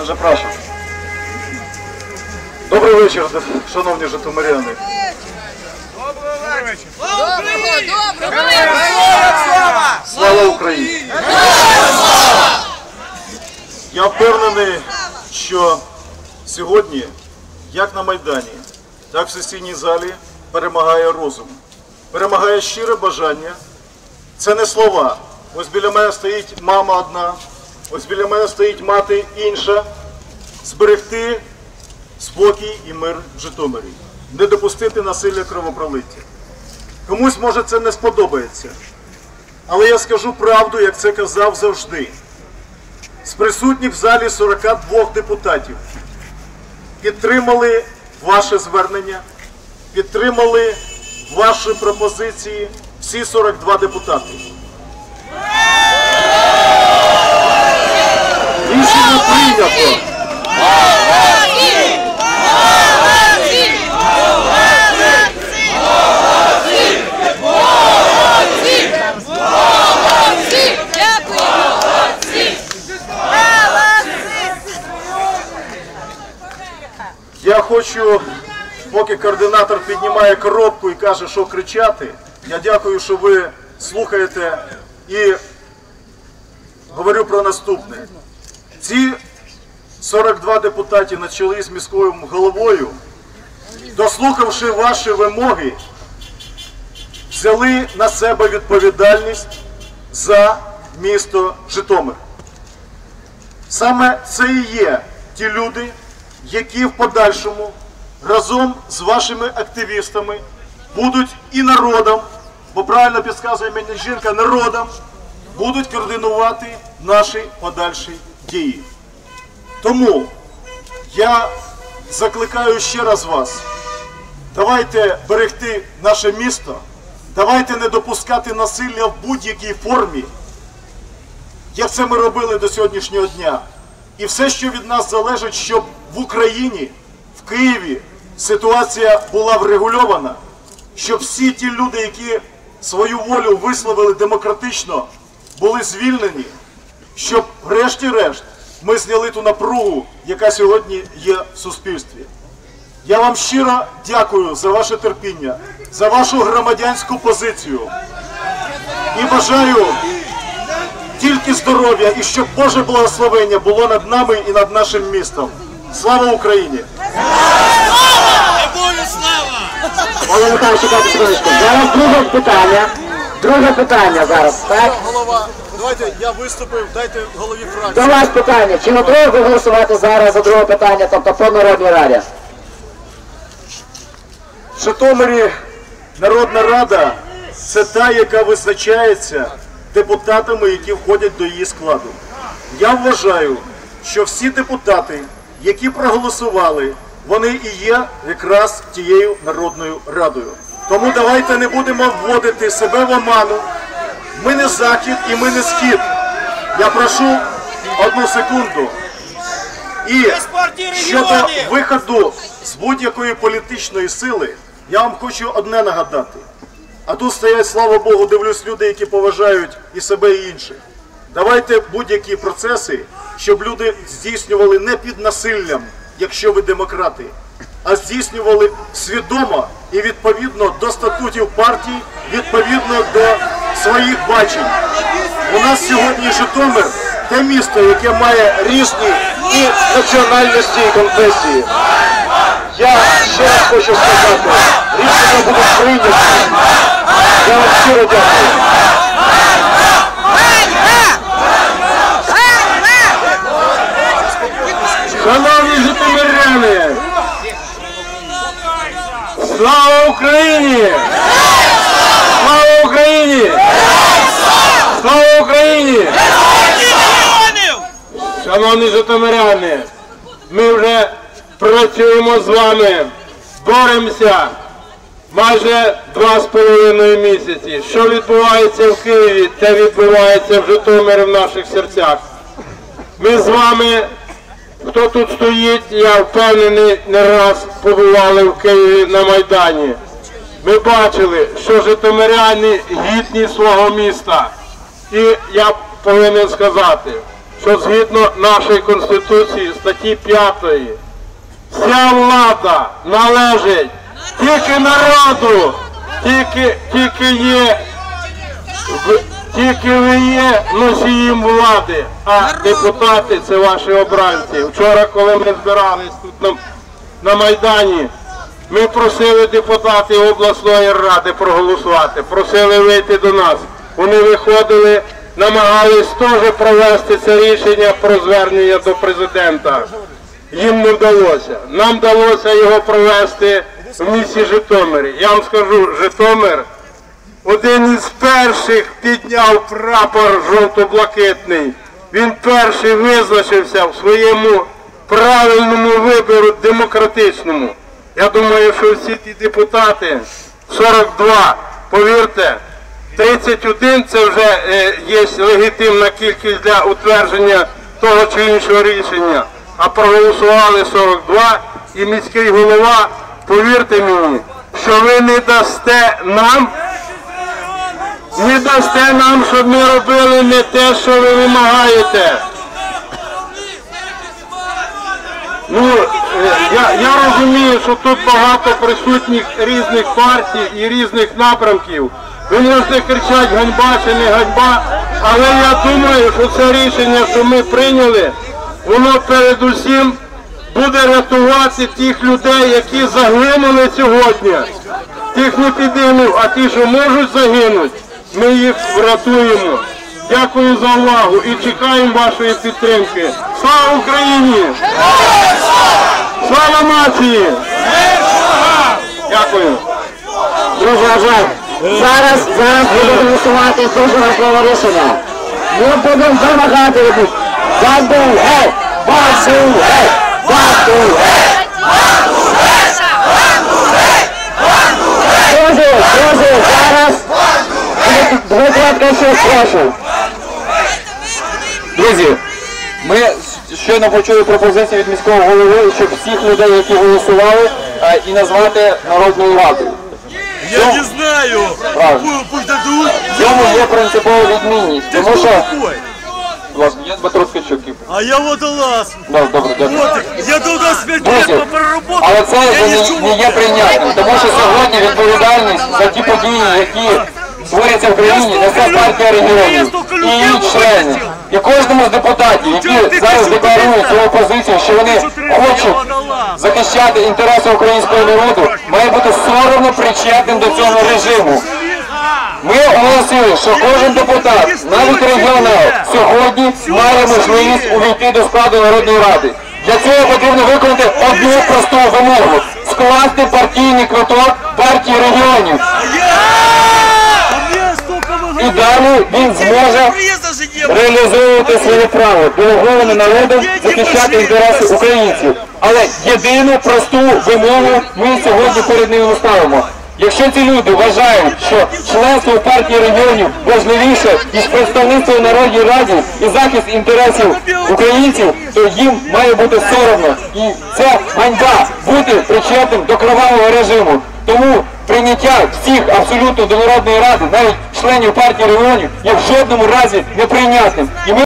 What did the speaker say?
Дуже прошу. Добрий вечір, шановні житомиряни. Слава Україні! Я впевнений, що сьогодні, як на Майдані, так в сесійній залі перемагає розум, перемагає щире бажання. Це не слова. Ось біля мене стоїть мама одна, ось біля мене стоїть мати інша. Зберегти спокій і мир в Житомирі, не допустити насилля кровопролиття. Комусь може це не сподобається. Але я скажу правду, як це казав завжди. З присутніх в залі 42 депутатів підтримали ваше звернення, підтримали ваші пропозиції всі 42 депутати. Рішення прийнято. Я хочу, поки координатор піднімає коробку і каже, що кричати. Я дякую, що ви слухаєте і говорю про наступне. Ці 42 депутати на чолі з міською головою, дослухавши ваші вимоги, взяли на себе відповідальність за місто Житомир. Саме це і є ті люди, які в подальшому разом з вашими активістами будуть і народом, бо правильно підказує мені жінка, народом, будуть координувати наші подальші дії. Тому я закликаю ще раз вас, давайте берегти наше місто, давайте не допускати насилля в будь-якій формі, як це ми робили до сьогоднішнього дня. І все, що від нас залежить, щоб в Україні, в Києві ситуація була врегульована, щоб всі ті люди, які свою волю висловили демократично, були звільнені, щоб врешті-решт ми зняли ту напругу, яка сьогодні є в суспільстві. Я вам щиро дякую за ваше терпіння, за вашу громадянську позицію і бажаю тільки здоров'я і щоб Боже благословення було над нами і над нашим містом. Слава Україні! Олег Михайлович. Зараз друге питання. Друге питання зараз, так? Давайте я виступив, дайте голові До фракції. вас питання. Чи готові ви голосувати зараз за друге питання, тобто по Народній Раді? В Житомирі Народна Рада це та, яка визначається депутатами, які входять до її складу. Я вважаю, що всі депутати, які проголосували, вони і є якраз тією Народною Радою. Тому давайте не будемо вводити себе в оману. Ми не захід і ми не схід. Я прошу одну секунду. І щодо виходу з будь-якої політичної сили, я вам хочу одне нагадати. А тут стоять, слава Богу, дивлюсь люди, які поважають і себе, і інших. Давайте будь-які процеси, щоб люди здійснювали не під насиллям, якщо ви демократи, а здійснювали свідомо і відповідно до статутів партій, відповідно до своїх бачень. У нас сьогодні Житомир те місто, яке має різні і національності і конфесії. Я ще раз хочу сказати, рішення будуть прийняті. Я вам щиро дякую. Шановні житомиряни! Слава Україні! Слава Україні! Слава Україні! Шановні житомиряни! Ми вже працюємо з вами, боремося майже два з половиною місяці. Що відбувається в Києві, те відбувається в Житомирі в наших серцях. Ми з вами Хто тут стоїть, я впевнений, не раз побували в Києві на Майдані. Ми бачили, що житомиряни гідні свого міста. І я повинен сказати, що згідно нашої Конституції, статті статті 5. Вся влада належить тільки народу, тільки, тільки є тільки ви є носієм влади, а депутати це ваші обранці. Вчора, коли ми збирались тут на, на Майдані, ми просили депутатів обласної ради проголосувати, просили вийти до нас. Вони виходили, намагались теж провести це рішення про звернення до президента. Їм не вдалося. Нам вдалося його провести в місті Житомирі. Я вам скажу, Житомир один із перших підняв прапор жовто-блакитний. Він перший визначився в своєму правильному вибору демократичному. Я думаю, що всі ті депутати, 42, повірте, 31 це вже е, є легітимна кількість для утвердження того чи іншого рішення. А проголосували 42 і міський голова, повірте мені, що ви не дасте нам не дасте нам, щоб ми робили не те, що ви вимагаєте. Ну, е, я, я розумію, що тут багато присутніх різних партій і різних напрямків. Ви можете кричати ганьба чи не ганьба, але я думаю, що це рішення, що ми прийняли, воно передусім буде рятувати тих людей, які загинули сьогодні. Тих не підіймів, а ті, що можуть загинути, ми їх врятуємо. Дякую за увагу і чекаємо вашої підтримки. Слава Україні! Слава нації! Дякую. Друзі, зараз, зараз будемо голосувати дуже важливе рішення. Ми будемо вимагати від них. Банду геть! Банду! Друзі, друзі, зараз коротка ще прошу. Друзі, ми щойно почули пропозицію від міського голови, щоб всіх людей, які голосували, е, і назвати народною радою. Я не знаю, Правильно. пусть дадут. В цьому є принципова відмінність, Ты тому що такой? Я Дмитро Ткачук. А я водолаз. Да, добре, дякую. Вот, я туда с пять Друзі, лет проработал. але це я не, несу не є прийнятним, тому що сьогодні відповідальність за ті події, які творяться в країні, несе партія регіонів і її члени. І кожному з депутатів, які зараз декларують свою позицію, що вони хочуть захищати інтереси українського народу, має бути соромно причетним до цього режиму. Ми оголосили, що кожен депутат, навіть регіонал, сьогодні має можливість увійти до складу Народної Ради. Для цього потрібно виконати одну просту вимогу. Скласти партійний квиток партії регіонів. І далі він зможе реалізовувати своє право делегованим народом захищати інтереси українців. Але єдину просту вимогу ми сьогодні перед ними ставимо. Якщо ці люди вважають, що членство у партії регіонів важливіше ніж представництво у Народній Раді і захист інтересів українців, то їм має бути соромно. І це ганьба бути причетним до кровавого режиму. Тому прийняття всіх абсолютно до Народної Ради, навіть членів партії регіонів, є в жодному разі неприйнятним. І